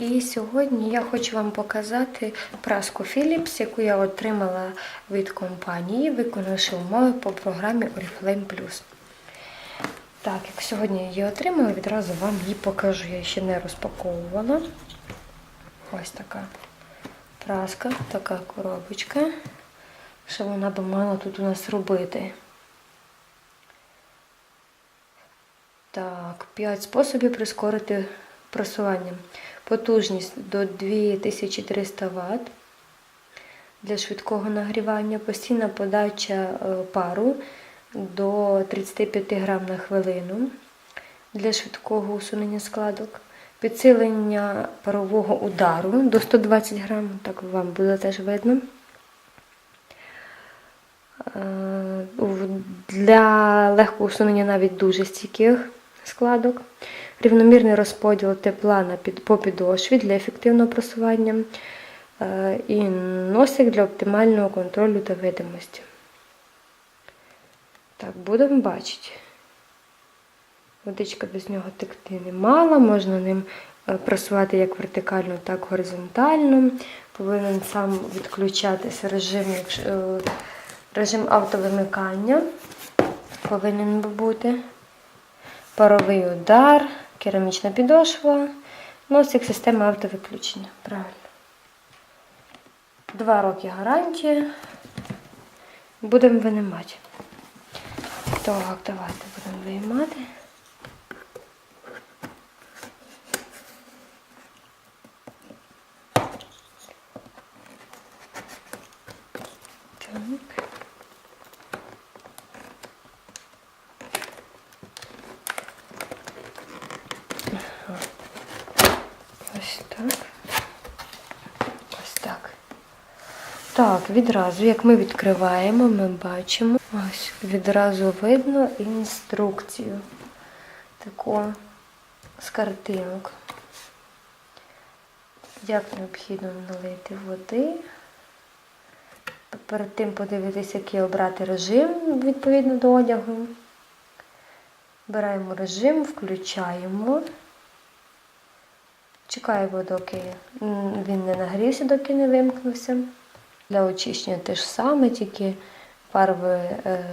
І сьогодні я хочу вам показати праску Philips, яку я отримала від компанії, виконавши умови по програмі Oriflame Plus. Так, як сьогодні я її отримала, відразу вам її покажу. Я ще не розпаковувала. Ось така праска, така коробочка. Що вона би мала тут у нас робити? Так, 5 способів прискорити просування. Потужність до 2300 Вт для швидкого нагрівання, постійна подача е, пару до 35 грам на хвилину. Для швидкого усунення складок, підсилення парового удару до 120 грам, так вам буде теж видно. Е, Для легкого усунення навіть дуже стійких складок, рівномірний розподіл тепла по підошві для ефективного просування е, і носик для оптимального контролю та видимості. Так, будемо бачити. Водичка без нього текти не мала, можна ним е, просувати як вертикально, так і горизонтально. Повинен сам відключатися режим, е, режим автовимикання. Повинен би бути. Паровий удар, керамічна підошва, носик системи автовиключення. Правильно. Два роки гарантії. Будемо винимати. Так, давайте будемо виймати. Так. Ось так. Так. Відразу, як ми відкриваємо, ми бачимо, ось відразу видно інструкцію таку з картинок. Як необхідно налити води. Перед тим подивитися, який обрати режим відповідно до одягу. Беремо режим, включаємо. Чекаємо, доки він не нагрівся, доки не вимкнувся. Для очищення те ж саме, тільки фарби е,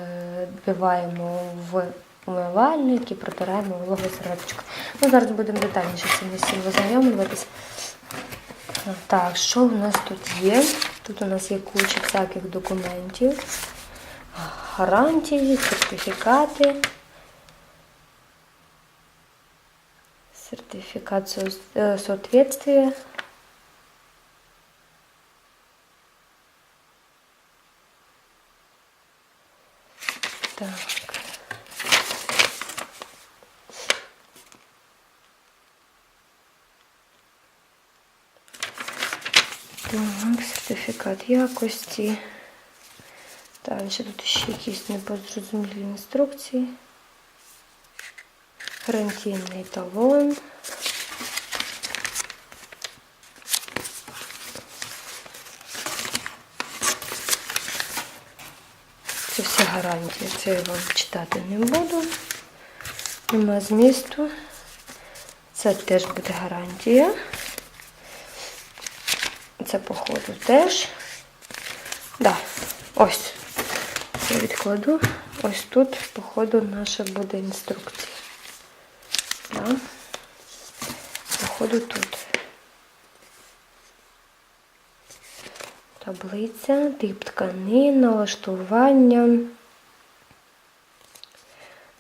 вбиваємо в умивальник і протираємо вологою серветочкою. Ну, зараз будемо детальніше цим всім ознайомлюватися. Так, що в нас тут є? Тут у нас є куча всяких документів, гарантії, сертифікати. Сертификат э, соответствия. Так. Так, сертифікат якості. Далі тут ще якісь непозрозумілі інструкції. Гарантійний талон. Це все гарантії. Це я вам читати не буду. Нема змісту. Це теж буде гарантія. Це, походу, теж. Да, ось. Я відкладу. Ось тут, походу, наша буде інструкція. Да. Походу тут. Таблиця, тип тканин, налаштування,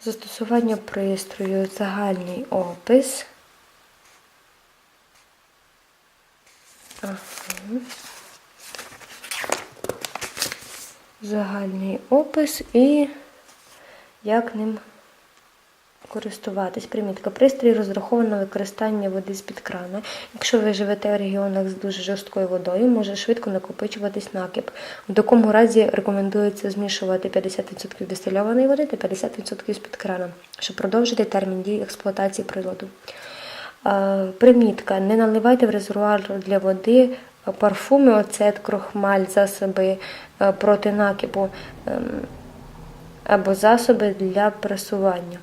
застосування пристрою, загальний опис. Ага. Загальний опис і як ним користуватись. Примітка. Пристрій розраховано на використання води з-під крана. Якщо ви живете в регіонах з дуже жорсткою водою, може швидко накопичуватись накип. В такому разі рекомендується змішувати 50% дистильованої води та 50% з-під крана, щоб продовжити термін дії експлуатації приладу. Примітка. Не наливайте в резервуар для води парфуми, оцет, крохмаль, засоби проти накипу ем, або засоби для пресування.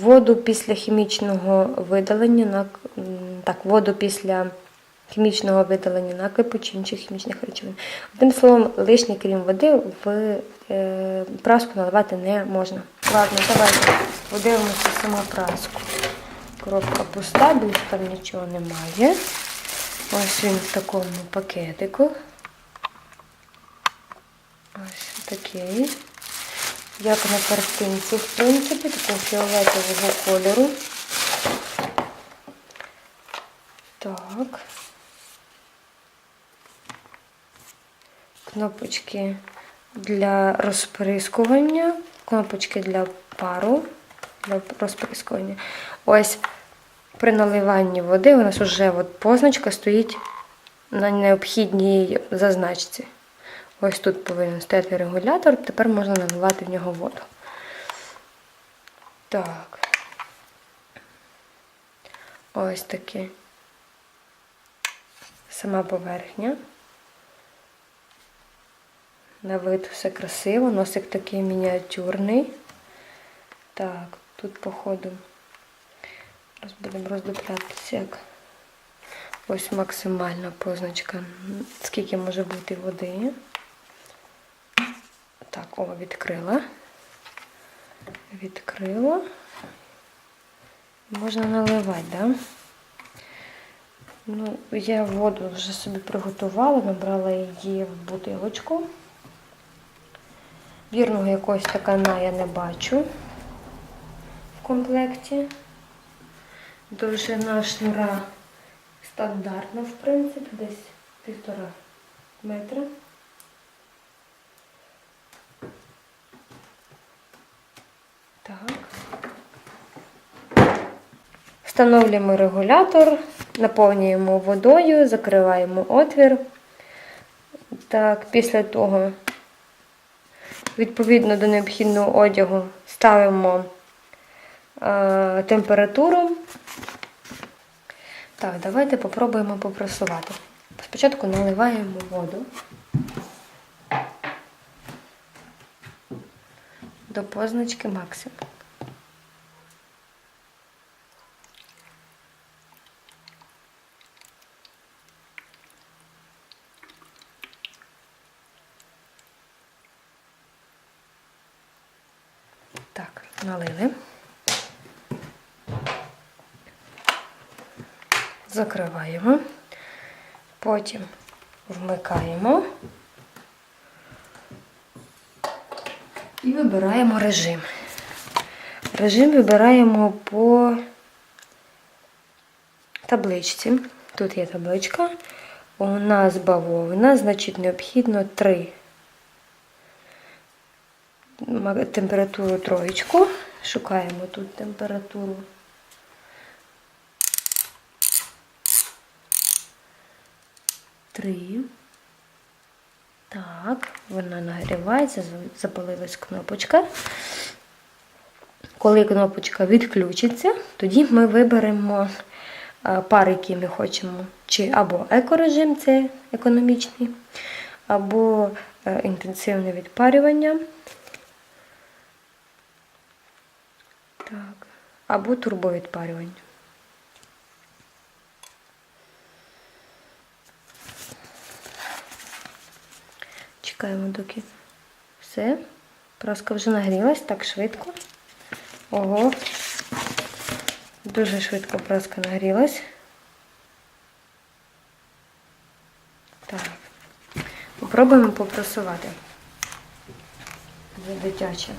Воду після хімічного видалення так, воду після хімічного видалення накипу чи інших хімічних речовин. Одним словом, лишнє, крім води, в е, праску наливати не можна. Ладно, давайте подивимося саму праску. Коробка пуста, більше там нічого немає. Ось він в такому пакетику. Ось такий. Як на картинці, в принципі, такого фіолетового кольору. Так. Кнопочки для розприскування, кнопочки для пару, для розприскування. Ось при наливанні води у нас вже позначка стоїть на необхідній зазначці. Ось тут повинен стояти регулятор, тепер можна наливати в нього воду. Так. Ось таке. Сама поверхня. На вид все красиво, носик такий мініатюрний. Так, тут, походу, будемо роздуплятися, як ось максимальна позначка, скільки може бути води. Так, о, відкрила. Відкрила. Можна наливати, так? Да? Ну, я воду вже собі приготувала, набрала її в бутилочку. Вірного якогось стакана я не бачу в комплекті. Довжина шнура стандартна, в принципі, десь півтора метра. Так. Встановлюємо регулятор, наповнюємо водою, закриваємо отвір. Так, після того, відповідно до необхідного одягу, ставимо е, температуру. Так, давайте попробуємо попрасувати. Спочатку наливаємо воду до позначки максимум. Так, налили. Закриваємо. Потім вмикаємо і вибираємо режим. Режим вибираємо по табличці. Тут є табличка. У нас бавовна, значить необхідно 3 температуру троєчку. Шукаємо тут температуру. Три. Так, вона нагрівається, запалилась кнопочка. Коли кнопочка відключиться, тоді ми виберемо е, пар, який ми хочемо. Чи або екорежим, це економічний, або е, інтенсивне відпарювання. Так. Або турбовідпарювання. Чекаємо, доки все. Праска вже нагрілась так швидко. Ого. Дуже швидко праска нагрілась. Так. Попробуємо попрасувати. Це дитяча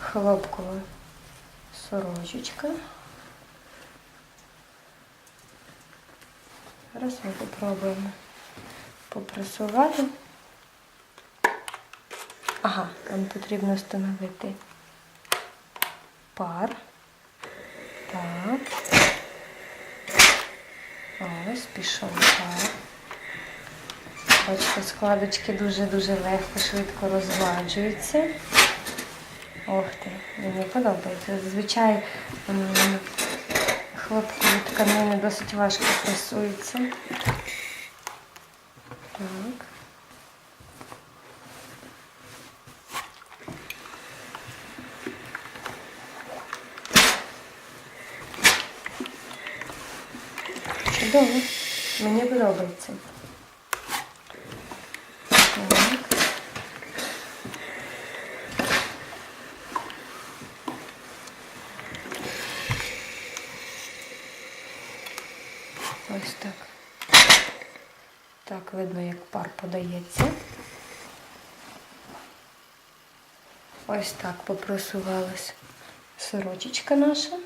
хлопкова сорочечка. Зараз ми попробуємо попрасувати. Ага, нам потрібно встановити пар. Так. Ось, пішов пар. Бачите, складочки дуже-дуже легко, швидко розгладжуються. Ох ти, мені подобається. Зазвичай м, хлопкові тканини досить важко пресуються. Так. Чудово. Мені подобається. Так. Ось так. Так, видно, як пар подається. Ось так попросувалась сорочечка наша.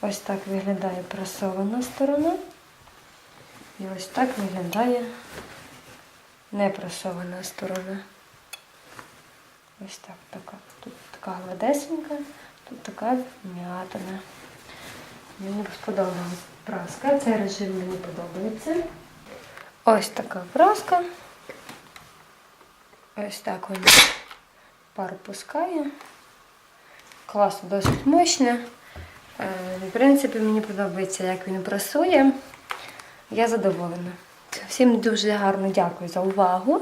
Ось так виглядає прасована сторона. І ось так виглядає непрасована сторона. Ось так така. Тут така гладесенька, тут така м'ятина. Мені сподобалась праска. Цей режим мені подобається. Ось така праска. Ось так він пар пускає. Класно, досить мощне. Е, В принципі, мені подобається, як він прасує. Я задоволена. Всім дуже гарно дякую за увагу.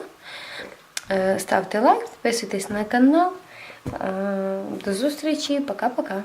Е, Ставте лайк, підписуйтесь на канал. Е, До зустрічі, пока-пока.